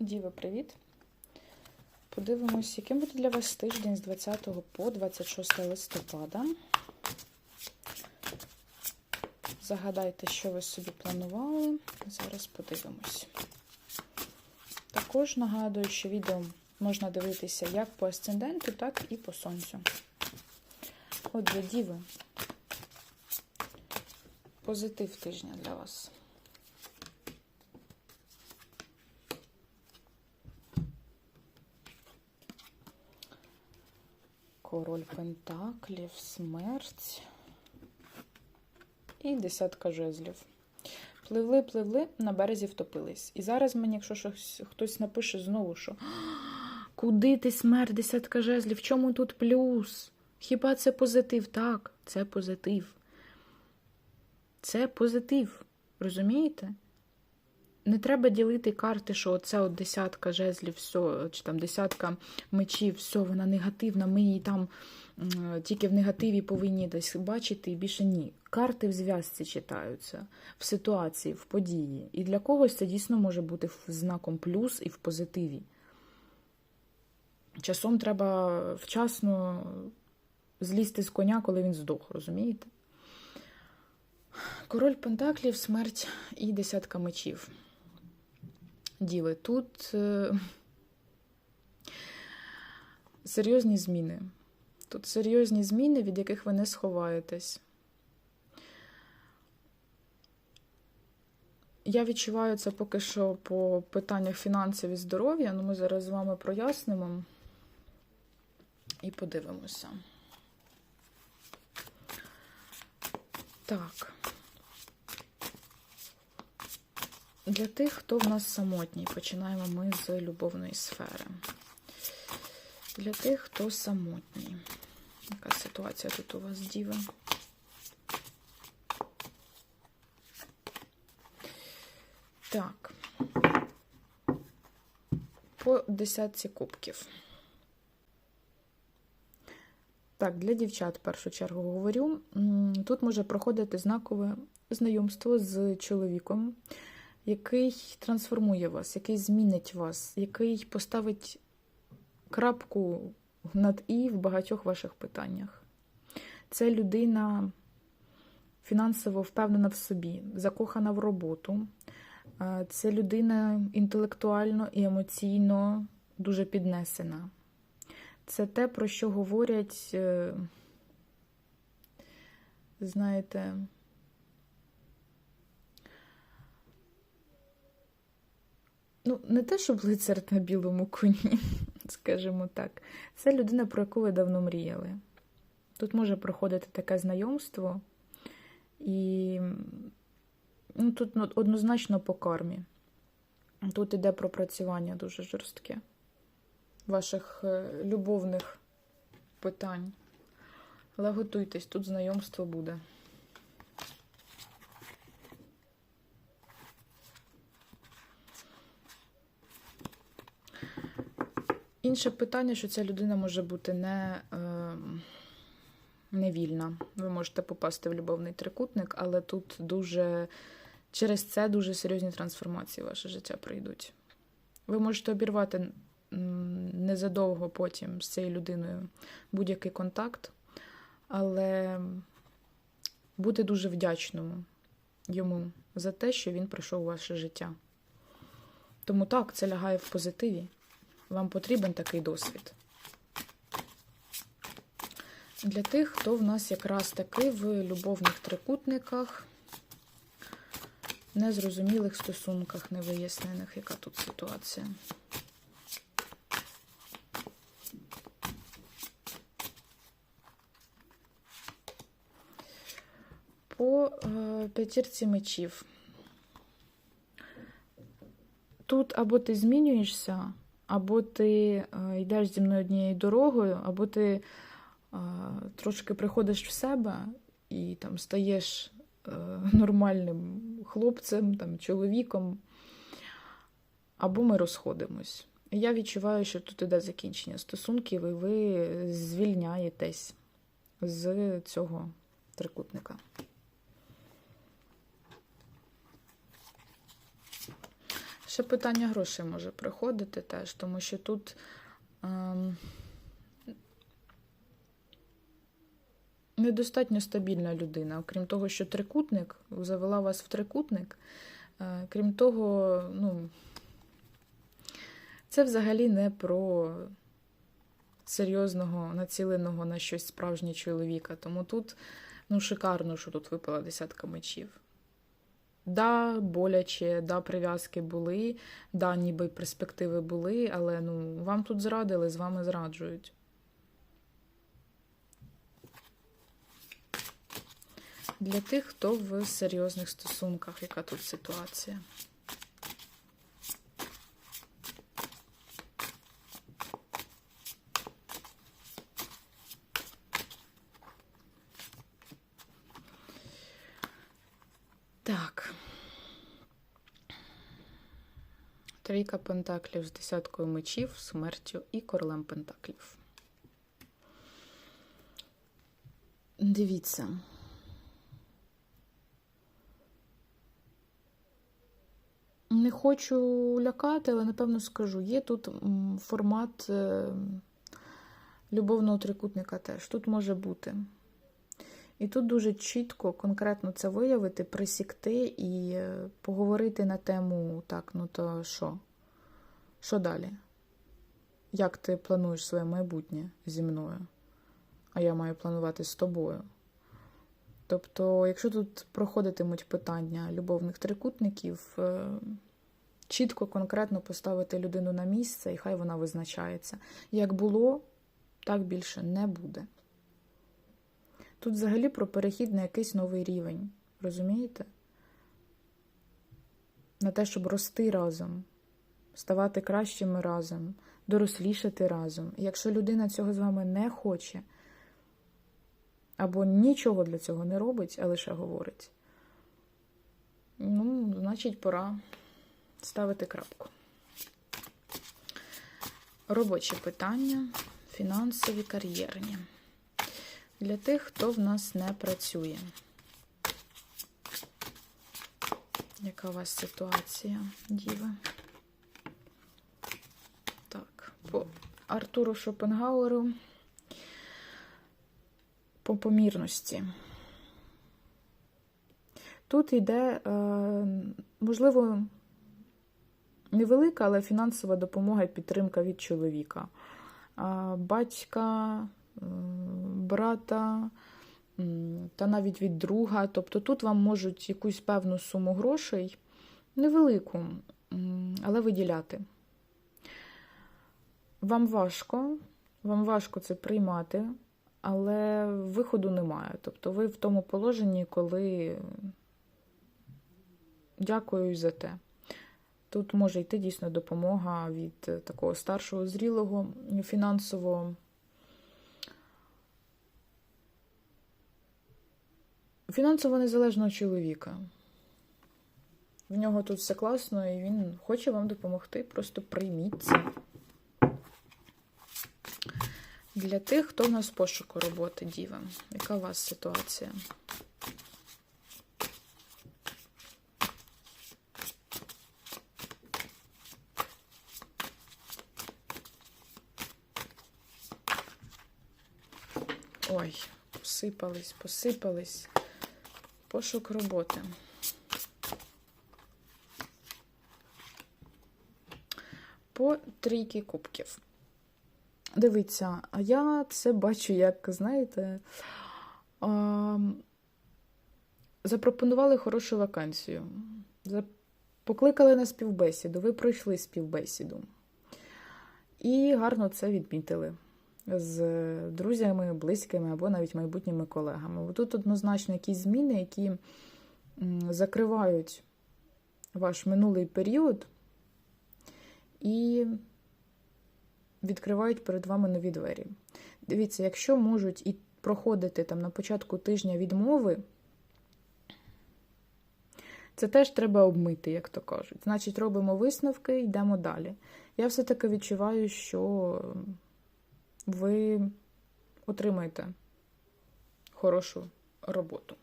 Діви, привіт! Подивимось, яким буде для вас тиждень з 20 по 26 листопада. Загадайте, що ви собі планували. Зараз подивимось. Також нагадую, що відео можна дивитися як по асценденту, так і по сонцю. Отже, діви. Позитив тижня для вас. Король Пентаклів, смерть і десятка жезлів. Пливли, пливли, на березі втопились. І зараз мені, якщо щось, хтось напише знову, що куди ти смерть, десятка жезлів? В чому тут плюс? Хіба це позитив? Так, це позитив. Це позитив. Розумієте? Не треба ділити карти, що оце от десятка жезлів, все, чи там десятка мечів, все, вона негативна, ми її там тільки в негативі повинні десь бачити і більше ні. Карти в зв'язці читаються, в ситуації, в події. І для когось це дійсно може бути знаком плюс і в позитиві. Часом треба вчасно злізти з коня, коли він здох, розумієте? Король Пентаклів, смерть і десятка мечів. Діви, тут е, серйозні зміни. Тут серйозні зміни, від яких ви не сховаєтесь. Я відчуваю це поки що по питаннях фінансів і здоров'я, але ми зараз з вами прояснимо і подивимося. Так. Для тих, хто в нас самотній, починаємо ми з любовної сфери. Для тих, хто самотній. Яка ситуація тут у вас, діва? Так. По десятці кубків. Так, для дівчат, в першу чергу, говорю. Тут може проходити знакове знайомство з чоловіком, який трансформує вас, який змінить вас, який поставить крапку над і в багатьох ваших питаннях. Це людина фінансово впевнена в собі, закохана в роботу. Е, Це людина інтелектуально і емоційно дуже піднесена. Це те, про що говорять, е, знаєте, ну, не те, щоб лицар на білому коні, скажімо так. Це людина, про яку ви давно мріяли. Тут може проходити таке знайомство, і ну, тут ну, однозначно по кармі. Тут іде пропрацювання дуже жорстке ваших е, любовних питань. Але готуйтесь, тут знайомство буде. Інше питання, що ця людина може бути не, е, не вільна. Ви можете попасти в любовний трикутник, але тут дуже через це дуже серйозні трансформації в ваше життя прийдуть. Ви можете обірвати незадовго потім з цією людиною будь-який контакт, але бути дуже вдячному йому за те, що він прийшов у ваше життя. Тому так, це лягає в позитиві. Вам потрібен такий досвід. Для тих, хто в нас якраз таки в любовних трикутниках, незрозумілих стосунках, невияснених, яка тут ситуація. По е, п'ятірці мечів. Тут або ти змінюєшся, або ти е, йдеш зі мною однією дорогою, або ти е, трошки приходиш в себе і там стаєш е, нормальним хлопцем, там, чоловіком, або ми розходимось. Я відчуваю, що тут іде закінчення стосунків, і ви звільняєтесь з цього трикутника. Ще питання грошей може приходити теж, тому що тут ем, недостатньо стабільна людина. Окрім того, що трикутник завела вас в трикутник. Е, крім того, ну, це взагалі не про серйозного, націленого на щось справжнє чоловіка. Тому тут ну, шикарно, що тут випала десятка мечів. Да, боляче, да, прив'язки були, да, ніби перспективи були, але ну, вам тут зрадили, з вами зраджують. Для тих, хто в серйозних стосунках, яка тут ситуація? Так. Трійка пентаклів з десяткою мечів, смертю і королем пентаклів. Дивіться. Не хочу лякати, але напевно скажу. Є тут формат е, любовного трикутника теж. Тут може бути. І тут дуже чітко, конкретно це виявити, присікти і е, поговорити на тему, так, ну то що? Що далі? Як ти плануєш своє майбутнє зі мною? А я маю планувати з тобою. Тобто, якщо тут проходитимуть питання любовних трикутників, е, чітко, конкретно поставити людину на місце, і хай вона визначається. Як було, так більше не буде. Тут взагалі про перехід на якийсь новий рівень. Розумієте? На те, щоб рости разом, ставати кращими разом, дорослішати разом. І якщо людина цього з вами не хоче, або нічого для цього не робить, а лише говорить, ну, значить, пора ставити крапку. Робочі питання, фінансові, кар'єрні. Для тих, хто в нас не працює. Яка у вас ситуація, Діва? Так, по Артуру Шопенгауеру по помірності. Тут йде, е, можливо, невелика, але фінансова допомога і підтримка від чоловіка. Батька, брата та навіть від друга. Тобто тут вам можуть якусь певну суму грошей, невелику, але виділяти. Вам важко, вам важко це приймати, але виходу немає. Тобто ви в тому положенні, коли дякую за те. Тут може йти дійсно допомога від такого старшого, зрілого, фінансово. Фінансово незалежного чоловіка. В нього тут все класно, і він хоче вам допомогти. Просто прийміть це. Для тих, хто в нас в пошуку роботи, діва. Яка у вас ситуація? Ой, посипались, посипались. Пошук роботи. По трійки кубків. Дивіться, а я це бачу, як, знаєте, а, запропонували хорошу вакансію. Покликали на співбесіду, ви пройшли співбесіду. І гарно це відмітили з друзями, близькими або навіть майбутніми колегами. Бо Тут однозначно якісь зміни, які закривають ваш минулий період і відкривають перед вами нові двері. Дивіться, якщо можуть і проходити там на початку тижня відмови, це теж треба обмити, як то кажуть. Значить, робимо висновки йдемо далі. Я все-таки відчуваю, що ви отримаєте хорошу роботу.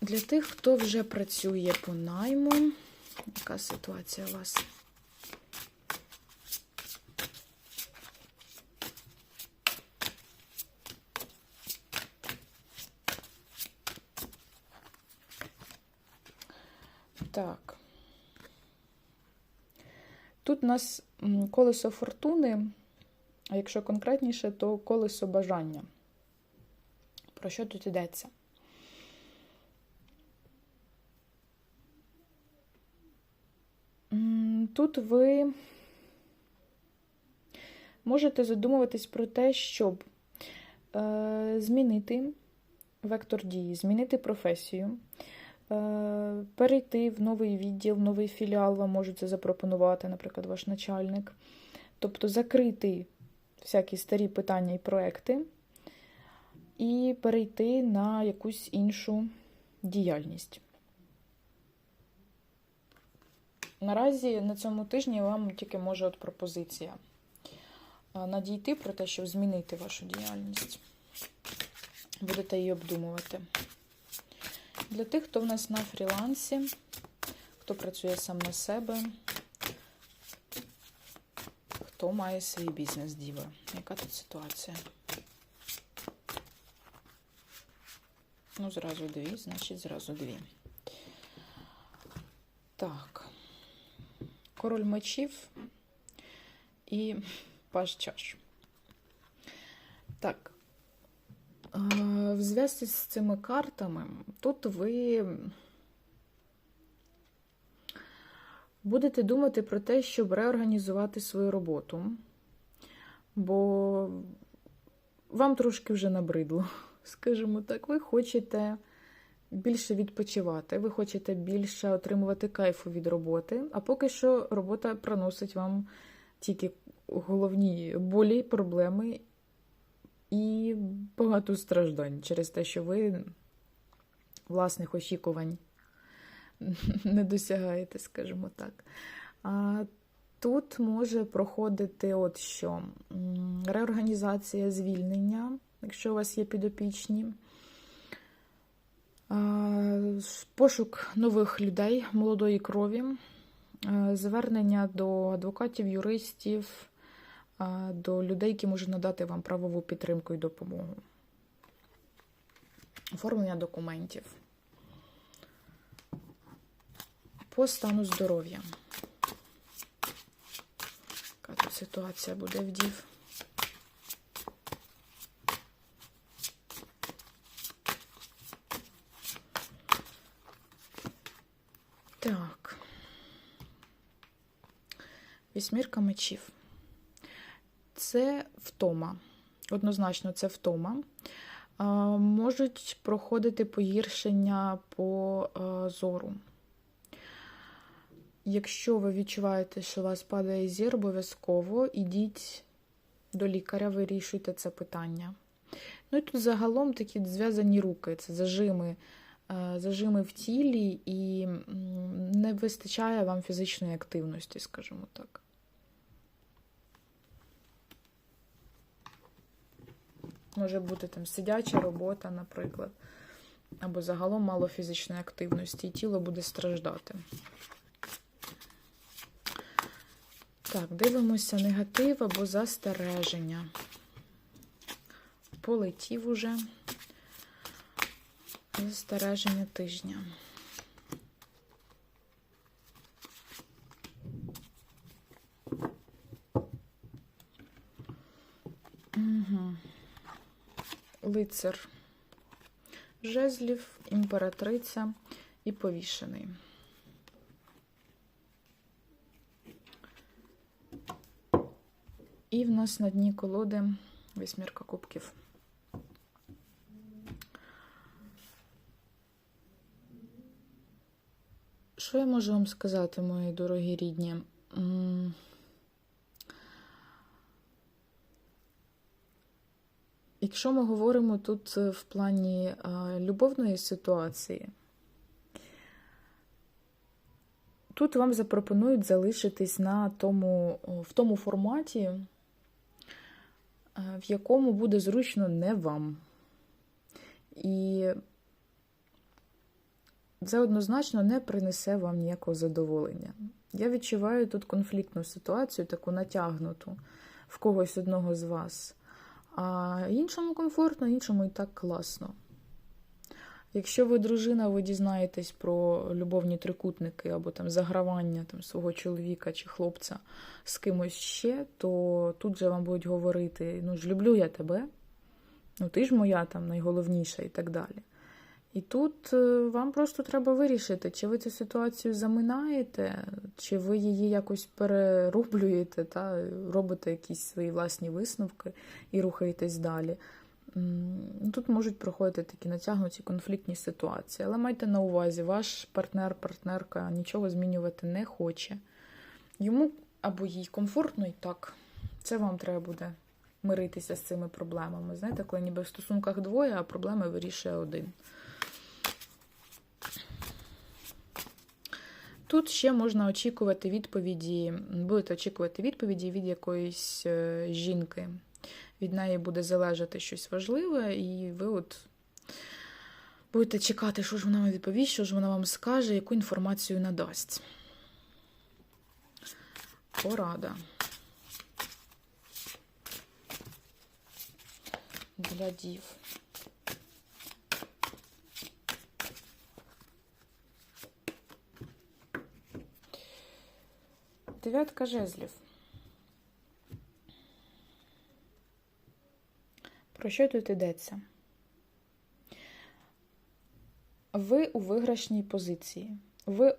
Для тих, хто вже працює по найму, яка ситуація у вас? Так. Тут у нас колесо фортуни, а якщо конкретніше, то колесо бажання. Про що тут йдеться? Тут ви можете задумуватись про те, щоб е, змінити вектор дії, змінити професію, перейти в новий відділ, в новий філіал вам можуть це запропонувати, наприклад, ваш начальник. Тобто закрити всякі старі питання і проекти і перейти на якусь іншу діяльність. Наразі на цьому тижні вам тільки може от пропозиція надійти про те, щоб змінити вашу діяльність. Будете її обдумувати. Для тих, хто в нас на фрілансі, хто працює сам на себе, хто має свій бізнес діва. Яка тут ситуація? Ну, зразу дві, значить, зразу дві. Так. Король мечів і паж чаш. Так. Е, В зв'язку з цими картами, тут ви будете думати про те, щоб реорганізувати свою роботу, бо вам трошки вже набридло, скажімо так, ви хочете більше відпочивати, ви хочете більше отримувати кайфу від роботи, а поки що робота приносить вам тільки головні болі, проблеми і багато страждань через те, що ви власних очікувань не досягаєте, скажімо так. А тут може проходити от що реорганізація звільнення, якщо у вас є підопічні. Пошук нових людей, молодої крові, звернення до адвокатів, юристів, до людей, які можуть надати вам правову підтримку і допомогу. Оформлення документів. По стану здоров'я. Яка тут ситуація буде в дів? Так. Вісьмірка мечів. Це втома. Однозначно, це втома. Можуть проходити погіршення по зору. Якщо ви відчуваєте, що у вас падає зір, обов'язково ідіть до лікаря, вирішуйте це питання. Ну і тут загалом такі зв'язані руки, це зажими, е, зажими в тілі і не вистачає вам фізичної активності, скажімо так. Може бути там сидяча робота, наприклад, або загалом мало фізичної активності, і тіло буде страждати. Так, дивимося негатив або застереження. Полетів уже застереження тижня. Угу. Лицар жезлів, імператриця і повішений. І в нас на дні колоди вісьмірка кубків. Що я можу вам сказати, мої дорогі рідні? Якщо ми говоримо тут е, в плані е, любовної ситуації, тут вам запропонують залишитись на тому, в тому форматі, е, в якому буде зручно не вам. І це однозначно не принесе вам ніякого задоволення. Я відчуваю тут конфліктну ситуацію, таку натягнуту в когось одного з вас. А іншому комфортно, іншому і так класно. Якщо ви дружина, ви дізнаєтесь про любовні трикутники або там загравання там, свого чоловіка чи хлопця з кимось ще, то тут же вам будуть говорити: ну ж люблю я тебе, ну ти ж моя там найголовніша і так далі. І тут е, вам просто треба вирішити, чи ви цю ситуацію заминаєте, чи ви її якось перерублюєте, та робите якісь свої власні висновки і рухаєтесь далі. Тут можуть проходити такі натягнуті конфліктні ситуації. Але майте на увазі, ваш партнер, партнерка нічого змінювати не хоче. Йому або їй комфортно і так. Це вам треба буде миритися з цими проблемами. Знаєте, коли ніби в стосунках двоє, а проблеми вирішує один. Тут ще можна очікувати відповіді, будете очікувати відповіді від якоїсь е, жінки. Від неї буде залежати щось важливе, і ви от будете чекати, що ж вона вам відповість, що ж вона вам скаже, яку інформацію надасть. Порада. Для дів. Дев'ятка жезлів. Про що тут йдеться? Ви у виграшній позиції. Ви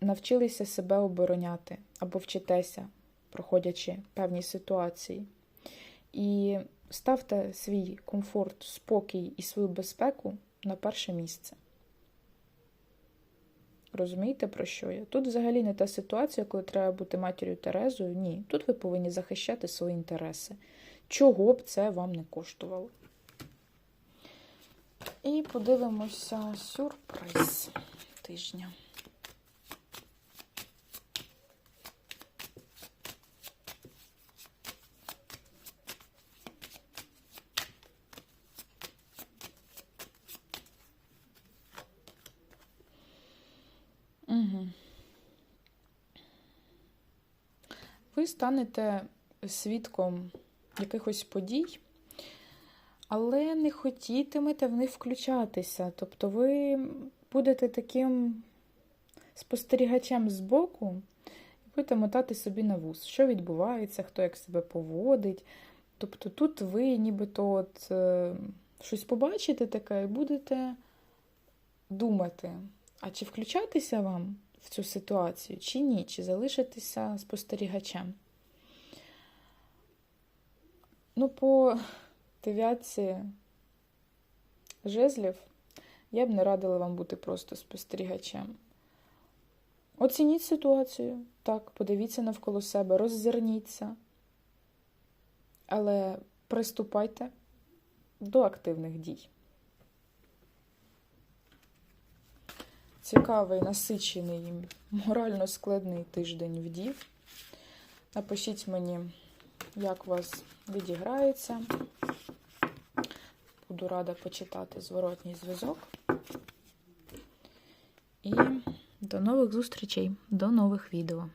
навчилися себе обороняти або вчитеся, проходячи певні ситуації. І ставте свій комфорт, спокій і свою безпеку на перше місце. Розумієте, про що я? Тут взагалі не та ситуація, коли треба бути матір'ю Терезою. Ні. Тут ви повинні захищати свої інтереси. Чого б це вам не коштувало. І подивимося сюрприз тижня. Угу. Ви станете свідком якихось подій, але не хотітимете в них включатися. Тобто ви будете таким спостерігачем збоку і будете мотати собі на вуз, що відбувається, хто як себе поводить. Тобто тут ви нібито от, е, щось побачите таке і будете думати, а чи включатися вам в цю ситуацію, чи ні, чи залишитися спостерігачем. Ну, по дев'ятці жезлів я б не радила вам бути просто спостерігачем. Оцініть ситуацію, так, подивіться навколо себе, роззирніться, але приступайте до активних дій. Цікавий, насичений, морально складний тиждень вдів. Напишіть мені, як у вас відіграється. Буду рада почитати зворотній зв'язок. І до нових зустрічей, до нових відео.